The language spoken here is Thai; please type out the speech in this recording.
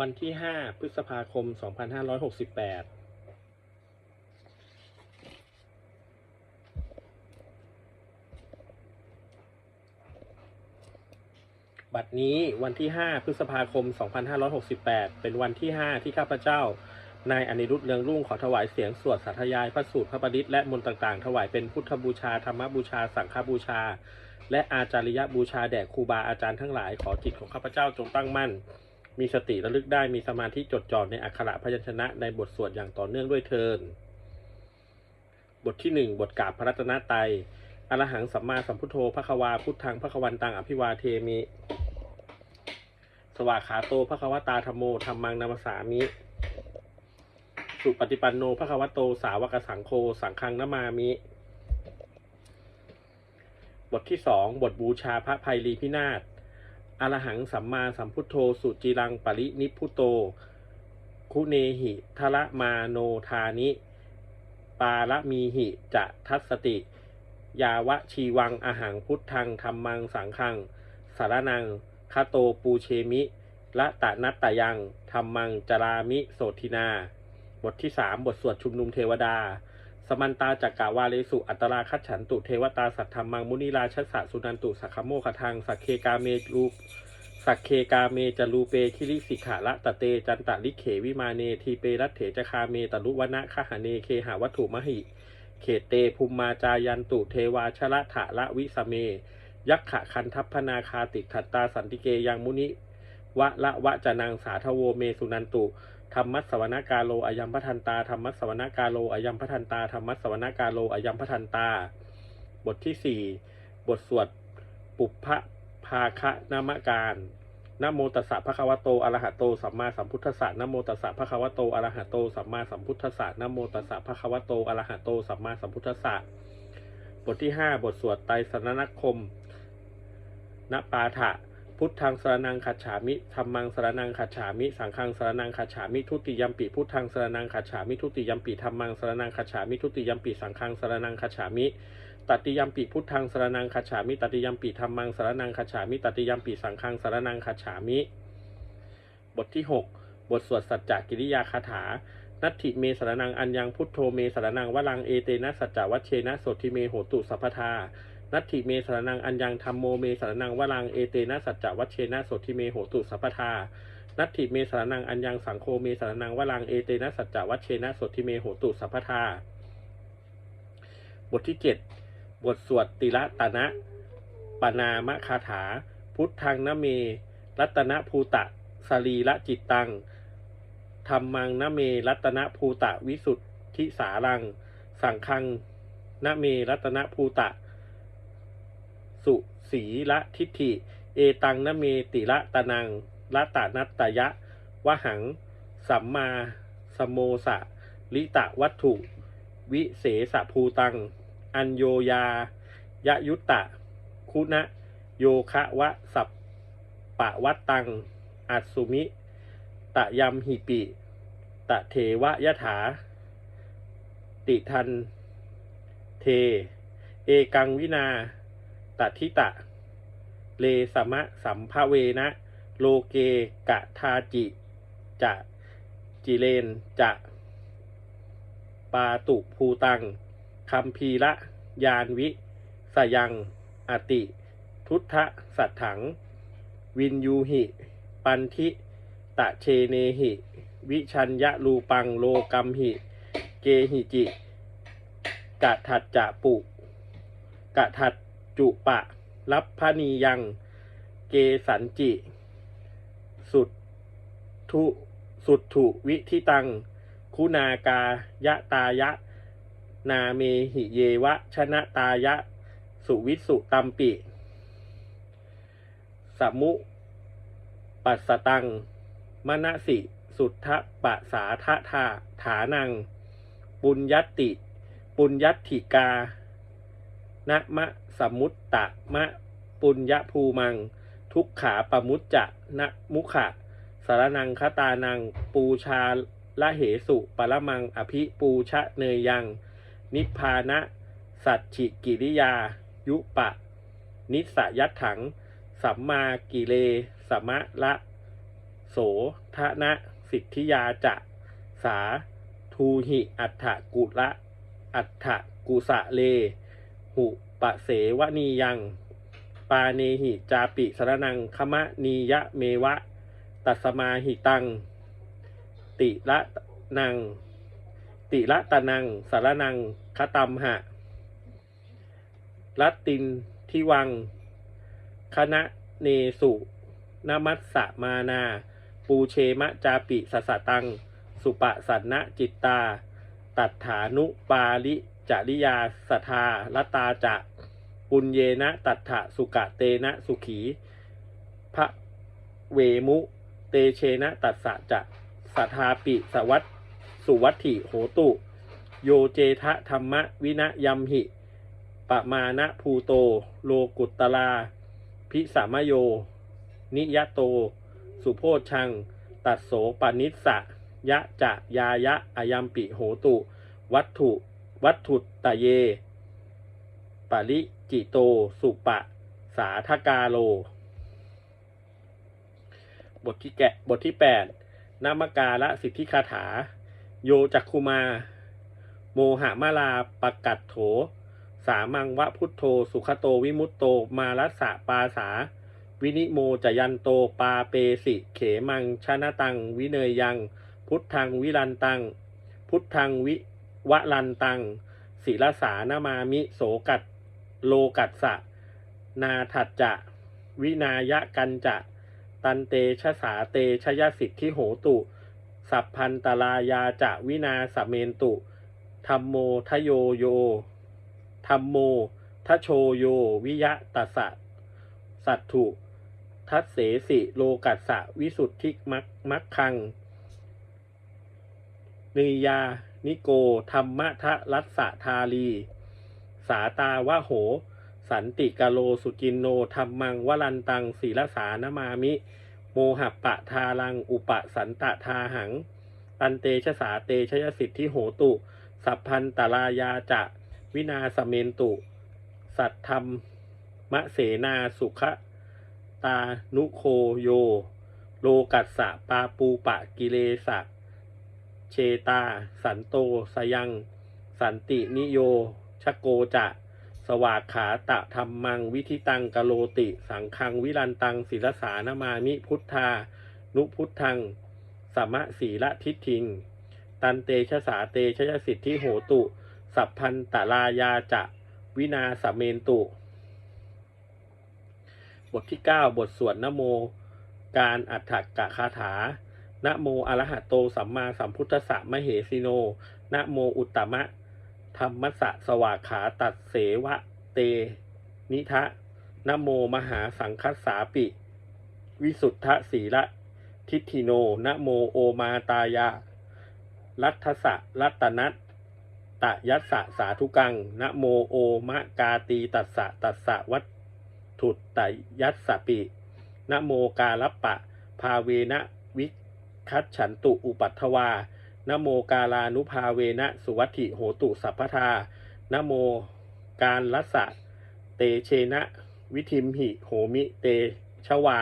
วันที่ 5 พฤษภาคม 2568บัดนี้วันที่ 5 พฤษภาคม 2568 เป็นวันที่ 5 ที่ข้าพเจ้า นายอนิรุตเรืองรุ่งขอถวายเสียงสวดสาธยายพระสูตรพระประดิษฐและมนต์ต่างๆ ถวายเป็นพุทธบูชา ธรรมบูชา สังฆบูชา และอาจาริยบูชาแด่ครูบาอาจารย์ทั้งหลายขอจิตของข้าพเจ้าจงตั้งมั่น มีสติระลึกได้มีสมาธิจดจ่อในอักขระพยัญชนะในบทสวดอย่างต่อเนื่องด้วยเทิน บทที่หนึ่งบทกราบพระรัตนตรัยอรหังสัมมาสัมพุทโธพระควาพุทธังพระควันตังอภิวาเทมิ สวากขาโตพระควตาธรรมโมธรรมังนามาสามิ สุปฏิปันโนพระควโตสาวกสังโฆสังฆังนามามิ บทที่สองบทบูชาพระภัยรีพินาศ อรหังสัมมาสัมพุทโธ สุจิรังปรินิพุโต คุเนหิทละมาโนทานิ ปาละมีหิจะทัสสติ ยาวะชีวังอาหังพุทธังธรรมังสังฆัง สารนังคาโตปูเชมิละตะนัตตะยังธรรมังจรามิโสทินา บทที่สามบทสวดชุมนุมเทวดา สมันตาจักกาวาเลสุอัตราคัจฉันตุเทวตาสัทธรรมังมุนิราชสะสุนันตุสักขโมคทังสักเคกาเมรูปสักเคกาเมจรูเปคิริสิขาละตะเตจันตะลิเขวิมาเนทีเปรัตเถจคาเมตลุวนะคหเนเคหาวัตถุมหิ เขตเตภูมิมาจายันตุเทวาชละถะละวิสเม ยักขะคันทัพพนาคาติขัตตาสันติเกยังมุนิวะละวะจะนางสาทโวเมสุนันตุ ธรรมัสสวนากาโลอายัมพทันตาธรรมัสสวนากาโลอายัมพทันตาธรรมัสสวนากาโลอายัมพทันตา บทที่สี่บทสวดปุพพะภาคะนามการนโมตัสสะภะคะวะโตอะระหะโตสัมมาสัมพุทธัสสะนโมตัสสะภะคะวะโตอะระหะโตสัมมาสัมพุทธัสสะนโมตัสสะภะคะวะโตอะระหะโตสัมมาสัมพุทธัสสะบทที่ห้าบทสวดไตรสรณคม ณปาฐะ พุทธังสรนังขัจฉามิธรรมังสรนังขัจฉามิ สังฆังสรนังขัจฉามิ ทุติยมปิพุทธังสรนังขัจฉามิ ทุติยมปิธรรมังสรนังขัจฉามิ ทุติยมปิสังฆังสรนังขัจฉามิ ตติยมปิพุทธังสรนังขัจฉามิ ตติยมปิธรรมังสรนังขัจฉามิ ตติยมปิสังฆังสรนังขัจฉามิ บทที่หกบทสวดสัจจกิริยาคาถา นัตถิเมสรนังอัญญังพุทโธเมสรนังวลังเอเตนะสัจจวัชเชนะโสทิเมโหตุสัพพทา นัตถิเมสารนังอัญญังธรรมโมเมสารนังวลังเอเตนะสัจจวัชเชนะโสทิเมโหตุสัพพทานัตถิเมสารนังอัญญังสังโฆเมสารนังวลังเอเตนะสัจจวัชเชนะโสทิเมโหตุสัพพทาบทที่เจ็ดบทสวดติละตนะปนามคาถา พุทธังนเม รัตนภูตะสรีละจิตตังธรรมังนเม รัตนภูตะวิสุทธิสารัง สังฆังนเม รัตนภูตะ สุสีละทิฏฐิ เอตังนเมติละตะนังละตานัตตยะ วหัง สัมมาสมโมสะ ลิตะวัตถุ วิเสสะภูตัง อัญโยยายะยุตตะ คุณะ โยคะวะสัปปะวัตตัง อัสสุมิ ตะยัมหิปิ ตะเทวะยะถา ติทัน เท เอกังวินา ตัทิตะ เลสมะสัมภเวนะ โลเกกะทาจิจะจิเลนจะปาตุภูตังคัมพีละ ยานวิสยังอติ ทุทธสัตถัง วินยูหิ ปันทิตะเชเนหิ วิชัญญะรูปังโลกัมหิ เกหิจิกะทัดจะปุกะทัด จุปะรับพนียัง เกสันจิ สุดทุสุดถุวิทิตัง คุณากายะตายะ นาเมหิเยวะ ชนะตายะ สุวิสุตัมปิ สมุปัสตัง มณสิ สุทธปะสาทะธาฐานัง ปุญญติ ปุญญติกา นะมะสมุตตะมะปุญญภูมัง ทุกขาปมุจจะนะมุขะสารนังคตานัง ปูชาละเหสุปรมังอภิปูชะเนยยัง นิพพานะ สัจฉิกิริยา ยุปะ นิสยัตถัง สัมมากิเลสมะละ โสทนะ สิทธิยาจะ สา ทูหิอัฏฐกุละ อัฏฐกุสะเล หุปะเสวนียัง ปาเนหิจาปิสรนังคมะนียะเมวะ ตัสมาหิตัง ติละนัง ติละตะนังสารนังคตัมหะ รัตตินทิวัง คณะเนสุนมัสสะมานา ปูเชมะจาปิสสะตัง สุปะสันนะจิตตา ตัฏฐานุปาลิ จริยาสทาลตาจะปุญเยนะตัฏฐะสุกะเตนะสุขี พระเวมุ เตเชนะตัสสะจะสัทธาปิสวัตสุวัตถิโหตุ โยเจทะธรรมวินะยัมหิปะมาณภูโต โลกุตตลา พิสามโย นิยโต สุโพชัง ตัดโสปนิสสะยะจะยายะอายัมปิโหตุ วัตถุ วัตถุตะเย ปริจิโต สุปะ สาทกาโล บทที่แกะบทที่แปดนามการะสิทธิคาถา โยจักคุมา โมหามาลาปกัดโถ สามังวะพุทโธ สุขโตวิมุตโต มารัสสะปาสา วินิโมจยันโตปาเปสิ เขมังชนะตัง วิเนยยัง พุทธังวิรันตัง พุทธังวิ วลันตังศิลสานามามิโสกัดโลกัสสะ นาถัดจะ วินายะกันจะ ตันเตชะสาเตชยสิทธิโหตุ สัพพันตลายาจะวินาสเมนตุธรรมโมทโยโยธรรมโมทโชโยวิยะตัสสะสัตถุทัสเสสิโลกัสสะวิสุทธิมักมักคังนิยา นิโก ธรรมทะรัสสะทาลี สาตาวะโห สันติกาโลสุจินโน ธรรมังวลันตังศีลสานมามิ โมหะปะทาลัง อุปสันตะทาหัง ตันเตชะสาเตชยสิทธิโหตุ สัพพันตลายาจะ วินาสเมนตุ สัตธรรมมะเสนาสุขตานุโคโย โลกัสสะปาปูปะกิเลสะ เชตา สันโตสยัง สันตินิโย ชโกจะ สวากขาตะธรรมัง วิธิตังกะโลติ สังคังวิรันตังศิลสานามามิพุทธา นุพุทธัง สมะสีละทิฏทิง ตันเตชะสาเตชยสิทธิโหตุ สัพพันตลายาจะ วินาสเมนตุ บทที่ 9 บทสวดนโม การอัฏฐกะคาถา นะโมอระหะโตสัมมาสัมพุทธัสสะมะเหสิโน นะโมอุตตมะธรรมัสสะสวากขาตัดเสวะเต นิทะนะโมมหาสังคัสสาปิ วิสุทธสีละทิฏฐิโน นะโมโอมาตายารัฐสะรัตนัตตะยัสสะสาธุกัง นะโมโอมะกาตีตัสสะตัสสะวัตถุตตยัสสะปิ นะโมกาลปะ ภาเวนะ คัตฉันตุอุปัตถวานโมกาลานุภาเวนะสุวัตถิโหตุสัพพทานโมการลัสสะเตเชนะ วิทิมหิโหมิเตชวา